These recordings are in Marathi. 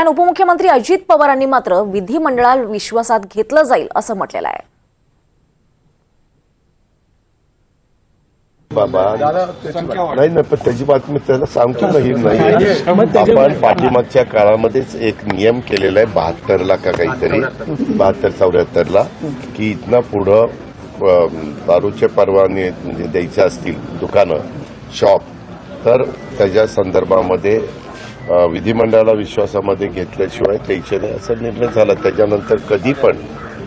आणि उपमुख्यमंत्री अजित पवारांनी मात्र विधिमंडळात विश्वासात घेतलं जाईल असं म्हटलेलं आहे. बाबा नाही नाही पण त्याची बातमी त्याला सांगतो ना ही नाही आपण पाठीमागच्या काळामध्येच एक नियम केलेला आहे बहात्तरला का काहीतरी बहात्तर चौऱ्याहत्तरला की इथनं पुढं दारूचे परवाने म्हणजे द्यायचे असतील दुकानं शॉप तर त्याच्या संदर्भामध्ये विधिमंडळाला विश्वासामध्ये घेतल्याशिवाय द्यायचे नाही असा निर्णय झाला. त्याच्यानंतर कधी पण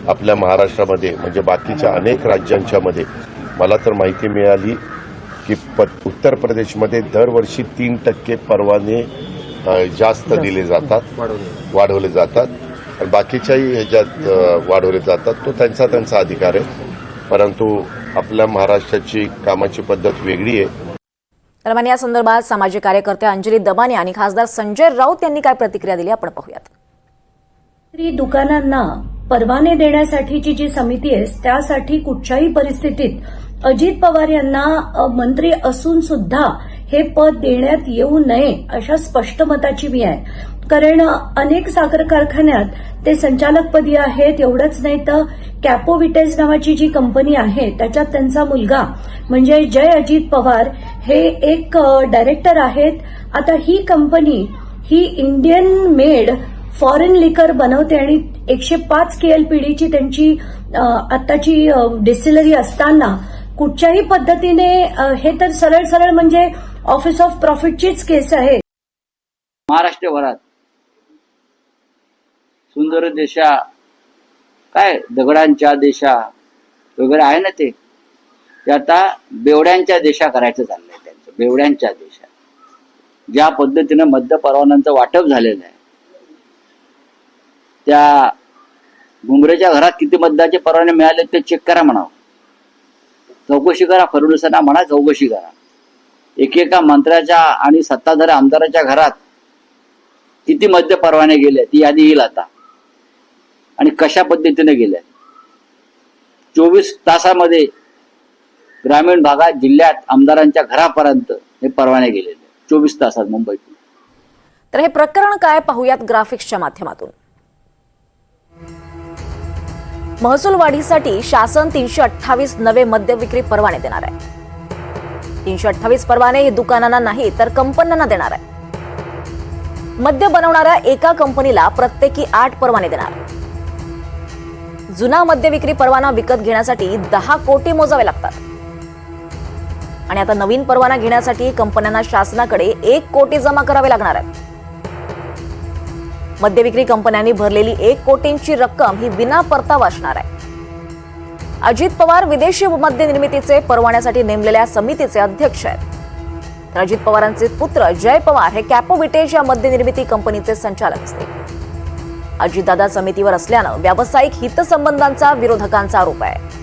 आपल्या महाराष्ट्रामध्ये म्हणजे बाकीच्या अनेक राज्यांच्या मध्ये मला तर माहिती मिळाली की प- उत्तर प्रदेशमध्ये दरवर्षी तीन टक्के परवाने जास्त दिले जातात वाढवले जातात. आणि बाकीच्याही ह्याच्यात वाढवले जातात. तो त्यांचा त्यांचा अधिकार आहे. परंतु आपल्या महाराष्ट्राची कामाची पद्धत वेगळी आहे. दरम्यान या संदर्भात सामाजिक कार्यकर्ते अंजली दबाने आणि खासदार संजय राऊत यांनी काय प्रतिक्रिया दिली आपण पाहूयात. दुकानांना परवाने देण्यासाठीची जी समिती आहे त्यासाठी कुठच्याही परिस्थितीत अजित पवार यांना मंत्री असून सुद्धा हे पद देण्यात येऊ नये अशा स्पष्ट मताची मी आहे. कारण अनेक साखर कारखान्यात ते संचालकपदी आहेत एवढंच नाही तर कॅपोविटेज नावाची जी कंपनी आहे त्याच्यात त्यांचा मुलगा म्हणजे जय अजित पवार हे एक डायरेक्टर आहेत. आता ही कंपनी ही इंडियन मेड फॉरेन लिकर बनवते आणि एकशे पाच केएलपीडीची त्यांची आताची डिस्टिलरी असताना कुठच्याही पद्धतीने हे तर सरळ सरळ म्हणजे ऑफिस ऑफ प्रॉफिटचीच केस आहे. महाराष्ट्रभरात सुंदर देशा काय दगडांच्या देशा वगैरे आहे ना ते? ते आता बेवड्यांच्या देशा करायचं चाललंय त्यांचं बेवड्यांच्या देशा. ज्या पद्धतीनं मद्य परवान्यांचं वाटप झालेलं आहे. त्या घुमरेच्या घरात किती मद्याचे परवाने मिळाले ते चेक करा म्हणावं. चौकशी करा फडणवीसांना म्हणा चौकशी करा. एकेका मंत्र्याच्या आणि सत्ताधारी आमदाराच्या घरात किती मद्य परवाने गेले ती यादी येईल आता. आणि कशा पद्धतीने गेल्या? चोवीस तासामध्ये ग्रामीण भागात जिल्ह्यात आमदारांच्या घरापर्यंत हे परवाने गेलेले. चोवीस तासात मुंबईत तर हे प्रकरण काय पाहूयात ग्राफिक्सच्या माध्यमातून. महसूल वाढीसाठी शासन तीनशे अठ्ठावीस नवे मद्य विक्री परवाने देणार आहे. तीनशे अठ्ठावीस परवाने हे दुकानांना नाही तर कंपन्यांना देणार आहे. मद्य बनवणाऱ्या एका कंपनीला प्रत्येकी आठ परवाने देणार. जुना मद्य विक्री परवाना विकत घेण्यासाठी दहा कोटी मोजावे लागतात. आणि आता नवीन परवाना घेण्यासाठी कंपन्यांना शासनाकडे एक कोटी जमा करावे लागणार आहे मद्य विक्री कंपन्यांनी भरलेली एक कोटींची रक्कम ही विना परतावा असणार आहे. अजित पवार विदेशी मद्य निर्मितीचे परवान्यासाठी नेमलेल्या समितीचे अध्यक्ष आहेत. तर अजित पवारांचे पुत्र जय पवार हे कॅपोविटेज या मद्य निर्मिती कंपनीचे संचालक असतील. अजितदादा समितीवर असल्यानं व्यावसायिक हितसंबंधांचा विरोधकांचा आरोप आहे.